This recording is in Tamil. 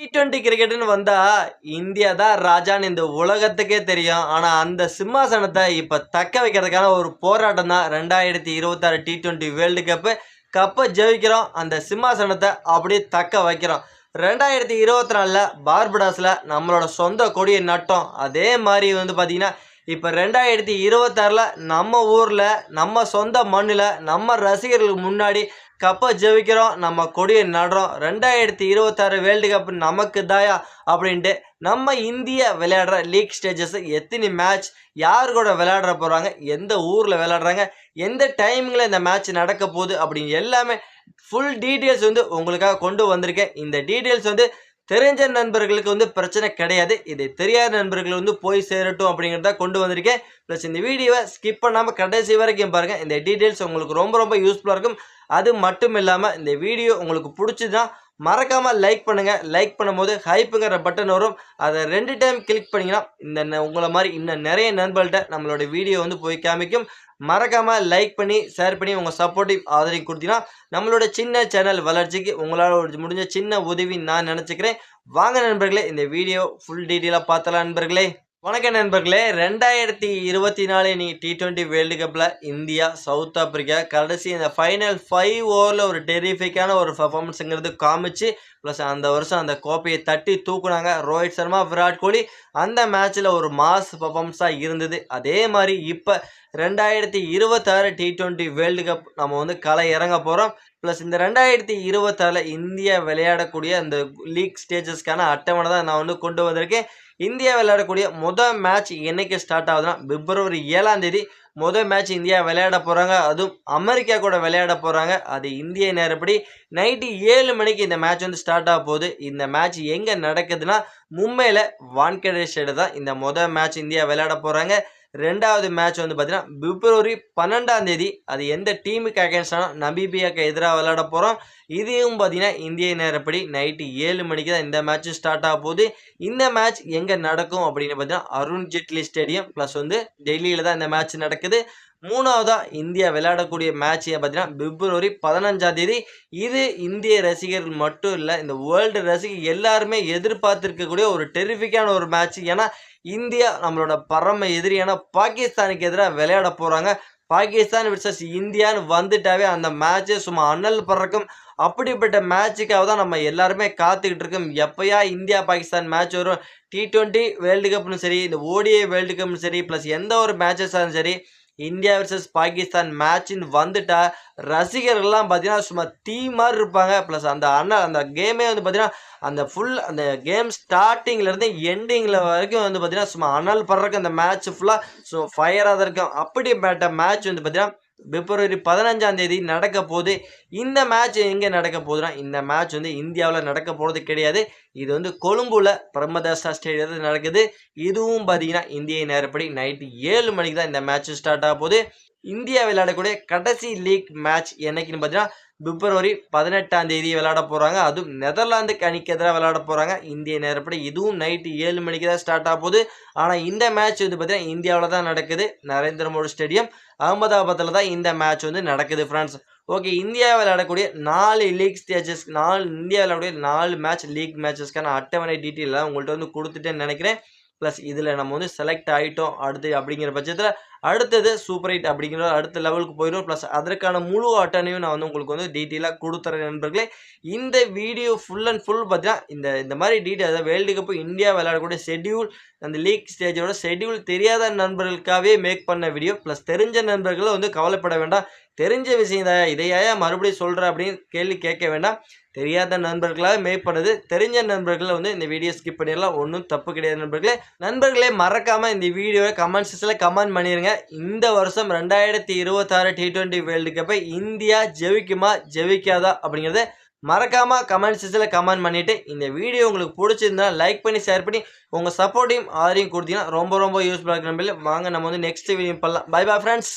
டி டுவெண்ட்டி கிரிக்கெட்னு வந்தா இந்தியா தான் ராஜான்னு இந்த உலகத்துக்கே தெரியும். ஆனா அந்த சிம்மாசனத்தை இப்ப தக்க வைக்கிறதுக்கான ஒரு போராட்டம் தான் ரெண்டாயிரத்தி இருபத்தாறு டி டுவெண்ட்டி வேர்ல்டு கப்பு கப்பை ஜெயிக்கிறோம். அந்த சிம்மாசனத்தை அப்படியே தக்க வைக்கிறோம். ரெண்டாயிரத்தி இருபத்தி நாலில் பார்படாஸில் நம்மளோட சொந்த கொடியை நட்டோம். அதே மாதிரி வந்து பார்த்திங்கன்னா இப்போ ரெண்டாயிரத்தி இருபத்தாறில் நம்ம ஊரில் நம்ம சொந்த மண்ணில் நம்ம ரசிகர்களுக்கு முன்னாடி கப்பை ஜெயிக்கிறோம் நம்ம கொடியை நடுறோம். ரெண்டாயிரத்தி இருபத்தாறு வேர்ல்டு கப் நமக்கு தாயா அப்படின்ட்டு நம்ம இந்திய விளையாடுற லீக் ஸ்டேஜஸ் எத்தனை மேட்ச் யார் கூட விளையாடுற போகிறாங்க எந்த ஊரில் விளையாடுறாங்க எந்த டைமிங்கில் இந்த மேட்ச் நடக்க போகுது அப்படின்னு எல்லாமே ஃபுல் டீட்டெயில்ஸ் வந்து உங்களுக்காக கொண்டு வந்திருக்கேன். இந்த டீட்டெயில்ஸ் வந்து தெரிஞ்ச நண்பர்களுக்கு வந்து பிரச்சனை கிடையாது. இது தெரியாத நண்பர்கள் வந்து போய் சேரட்டும் அப்படிங்கிறத கொண்டு வந்திருக்கேன். ப்ளஸ் இந்த வீடியோவை ஸ்கிப் பண்ணாமல் கடைசி வரைக்கும் பாருங்கள் இந்த டீட்டெயில்ஸ் உங்களுக்கு ரொம்ப ரொம்ப யூஸ்ஃபுல்லாக இருக்கும். அது மட்டும் இல்லாமல் இந்த வீடியோ உங்களுக்கு பிடிச்சதுன்னா மறக்காமல் லைக் பண்ணுங்கள் லைக் பண்ணும்போது ஹைப்புங்கிற பட்டன் வரும். அதை ரெண்டு டைம் கிளிக் பண்ணிங்கன்னா இந்த ந- உங்களை மாதிரி இன்னும் நிறைய நண்பர்கள்ட்ட நம்மளோட வீடியோ வந்து போய் காமிக்கும். மறக்காமல் லைக் பண்ணி ஷேர் பண்ணி உங்கள் சப்போர்ட்டிவ் ஆதரவு கொடுத்தீங்கன்னா நம்மளோட சின்ன சேனல் வளர்ச்சிக்கு உங்களால் ஒரு முடிஞ்ச சின்ன உதவி நான் நினச்சிக்கிறேன். வாங்க நண்பர்களே இந்த வீடியோ ஃபுல் டீட்டெயிலாக பார்த்தலாம் நண்பர்களே. வணக்கம் நண்பர்களே ரெண்டாயிரத்தி இருபத்தி நாலு நீ டி ட்வெண்ட்டி வேர்ல்டு கப்பில் இந்தியா சவுத் ஆப்பிரிக்கா கடைசி இந்த ஃபைனல் ஃபைவ் ஓவரில் ஒரு டெரிஃபிக்கான ஒரு பர்ஃபார்மன்ஸுங்கிறது காமிச்சு ப்ளஸ் அந்த வருஷம் அந்த கோப்பையை தட்டி தூக்குனாங்க ரோஹித் சர்மா விராட் கோலி. அந்த மேட்ச்சில் ஒரு மாஸ் பர்ஃபார்மன்ஸாக இருந்தது. அதே மாதிரி இப்போ ரெண்டாயிரத்தி இருபத்தாறு டி டுவெண்ட்டி வேர்ல்டு கப் நம்ம வந்து களை இறங்க போகிறோம் ப்ளஸ் இந்த ரெண்டாயிரத்தி இருபத்தாறில் இந்தியா விளையாடக்கூடிய அந்த லீக் ஸ்டேஜஸ்க்கான அட்டவணை தான் நான் வந்து கொண்டு வந்திருக்கேன். இந்தியா விளையாடக்கூடிய முதல் மேட்ச் என்றைக்கு ஸ்டார்ட் ஆகுதுன்னா பிப்ரவரி ஏழாம் தேதி முதல் மேட்ச் இந்தியா விளையாட போகிறாங்க அதுவும் அமெரிக்கா கூட விளையாட போகிறாங்க அது இந்திய நேரப்படி நைட்டு ஏழு மணிக்கு இந்த மேட்ச் வந்து ஸ்டார்ட் ஆக போகுது. இந்த மேட்ச் எங்கே நடக்குதுன்னா மும்பையில் வான்கடே ஸ்டேடு தான் இந்த முதல் மேட்ச் இந்தியா விளையாட போகிறாங்க ரெண்டாவது மேட்ச் வந்து பார்த்தீங்கன்னா பிப்ரவரி பன்னெண்டாம் தேதி அது எந்த டீமுக்கு அகேன்ஸ்டானோ நபிபியாக்கு எதிராக விளையாட போகிறோம் இதையும் பார்த்தீங்கன்னா இந்திய நேரப்படி நைட்டு ஏழு மணிக்கு தான் இந்த மேட்ச் ஸ்டார்ட் ஆக போகுது. இந்த மேட்ச் எங்கே நடக்கும் அப்படின்னு பார்த்தீங்கன்னா அருண் ஜேட்லி ஸ்டேடியம் ப்ளஸ் வந்து டெல்லியில் தான் இந்த மேட்ச் நடக்குது. மூணாவதாக இந்தியா விளையாடக்கூடிய மேட்ச் பார்த்தீங்கன்னா பிப்ரவரி பதினஞ்சாம் தேதி. இது இந்திய ரசிகர்கள் மட்டும் இல்லை இந்த வேர்ல்டு ரசிகர் எல்லாருமே எதிர்பார்த்துருக்கக்கூடிய ஒரு டெரிஃபிக்கான ஒரு மேட்ச் ஏன்னா இந்தியா நம்மளோட பரம எதிரியான பாகிஸ்தானுக்கு எதிராக விளையாட போகிறாங்க பாகிஸ்தான் விர்சஸ் இந்தியான்னு வந்துட்டாவே அந்த மேட்ச்சே சும்மா அனல் பறக்கும். அப்படிப்பட்ட மேட்சுக்காக தான் நம்ம எல்லாருமே காத்துக்கிட்டு இருக்கோம். எப்போயா இந்தியா பாகிஸ்தான் மேட்ச் வரும் டி டுவெண்ட்டி வேர்ல்டு கப்னு சரி இந்த ஓடிஐ வேர்ல்டு கப்னு சரி ப்ளஸ் எந்த ஒரு மேட்சஸாலும் சரி இந்தியா வர்சஸ் பாகிஸ்தான் மேட்ச்னு வந்துட்டா ரசிகர்கள்லாம் பார்த்தீங்கன்னா சும்மா தீ மாதிரி இருப்பாங்க. ப்ளஸ் அந்த அண்ணா அந்த கேமே வந்து பார்த்தீங்கன்னா அந்த ஃபுல் அந்த கேம் ஸ்டார்டிங்லேருந்து எண்டிங்கில் வரைக்கும் வந்து பார்த்தீங்கன்னா சும்மா அனல் படுறதுக்கு அந்த மேட்ச் ஃபுல்லாக ஸோ ஃபயராக தான் இருக்கும். அப்படிப்பட்ட மேட்ச் வந்து பார்த்தீங்கன்னா பிப்ரவரி பதினஞ்சாம் தேதி நடக்க போகுது. இந்த மேட்ச் எங்கே நடக்க போகுதுன்னா இந்த மேட்ச் வந்து இந்தியாவில் நடக்க போகிறது கிடையாது. இது வந்து கொழும்புல பிரம்மதாசா ஸ்டேடியத்தில் நடக்குது. இதுவும் பார்த்தீங்கன்னா இந்திய நேரப்படி நைட்டு ஏழு மணிக்கு தான் இந்த மேட்ச் ஸ்டார்ட் ஆக போகுது. இந்தியா விளையாடக்கூடிய கடைசி லீக் மேட்ச் என்னைக்குன்னு பார்த்தீங்கன்னா பிப்ரவரி பதினெட்டாம் தேதி விளையாட போகிறாங்க அதுவும் நெதர்லாந்துக்கு அணிக்கு எதிராக விளையாட போகிறாங்க இந்திய நேரப்படி இதுவும் நைட்டு ஏழு மணிக்கு தான் ஸ்டார்ட் ஆக போகுது. ஆனால் இந்த மேட்ச் வந்து பார்த்தீங்கன்னா இந்தியாவில் தான் நடக்குது. நரேந்திர மோடி ஸ்டேடியம் அகமதாபாத்தில் தான் இந்த மேட்ச் வந்து நடக்குது ஃப்ரெண்ட்ஸ் ஓகே இந்தியா விளையாடக்கூடிய நாலு லீக் ஸ்டேஜஸ் நாலு இந்தியா விளையாடக்கூடிய நாலு மேட்ச் லீக் மேட்சஸ்க்கான அட்டவணை டீட்டெயிலாக உங்கள்கிட்ட வந்து கொடுத்துட்டேன்னு நினைக்கிறேன். ப்ளஸ் இதில் நம்ம வந்து செலக்ட் ஆகிட்டோம் அடுத்து அப்படிங்கிற பட்சத்தில் அடுத்தது சூப்பர் ஹைட் அப்படிங்கிற அடுத்த லெவலுக்கு போயிடும் ப்ளஸ் அதற்கான முழு அட்டனையும் நான் வந்து உங்களுக்கு வந்து டீட்டெயிலாக கொடுத்துறேன் நண்பர்களே. இந்த வீடியோ ஃபுல் அண்ட் ஃபுல் பார்த்தீங்கன்னா இந்த இந்த மாதிரி டீட்டெயில் அதாவது வேர்ல்டு கப்பு இந்தியா விளையாடக்கூடிய ஷெட்யூல் அந்த லீக் ஸ்டேஜோட ஷெட்யூல் தெரியாத நண்பர்களுக்காகவே மேக் பண்ண வீடியோ ப்ளஸ் தெரிஞ்ச நண்பர்களும் வந்து கவலைப்பட வேண்டாம். தெரிஞ்ச விஷயம் தான் இதையா மறுபடியும் சொல்கிற அப்படின்னு கேள்வி கேட்க வேண்டாம். தெரியாத நண்பர்களாக மேக் பண்ணுது. தெரிஞ்ச நண்பர்களை வந்து இந்த வீடியோ ஸ்கிப் பண்ணிடலாம். ஒன்றும் தப்பு கிடையாது நண்பர்களே. நண்பர்களே மறக்காமல் இந்த வீடியோவை கமெண்ட் செக்ஷனில் கமெண்ட் பண்ணிடுங்க இந்த வருஷம் ரெண்டாயிரத்தி இருபத்தாறு டி ட்வெண்ட்டி வேர்ல்டு கப்பை இந்தியா ஜெயிக்குமா ஜெயிக்காதா அப்படிங்கிறத மறக்காமல் கமெண்ட் செக்ஷனில் கமெண்ட் பண்ணிவிட்டு இந்த வீடியோ உங்களுக்கு பிடிச்சிருந்தா லைக் பண்ணி ஷேர் பண்ணி உங்கள் சப்போர்ட்டையும் ஆதரையும் கொடுத்தீங்கன்னா ரொம்ப ரொம்ப யூஸ்ஃபுல்லாக இருக்கிற நம்பளே வாங்க நம்ம வந்து நெக்ஸ்ட் வீடியோ பண்ணலாம் பை பை ஃப்ரெண்ட்ஸ்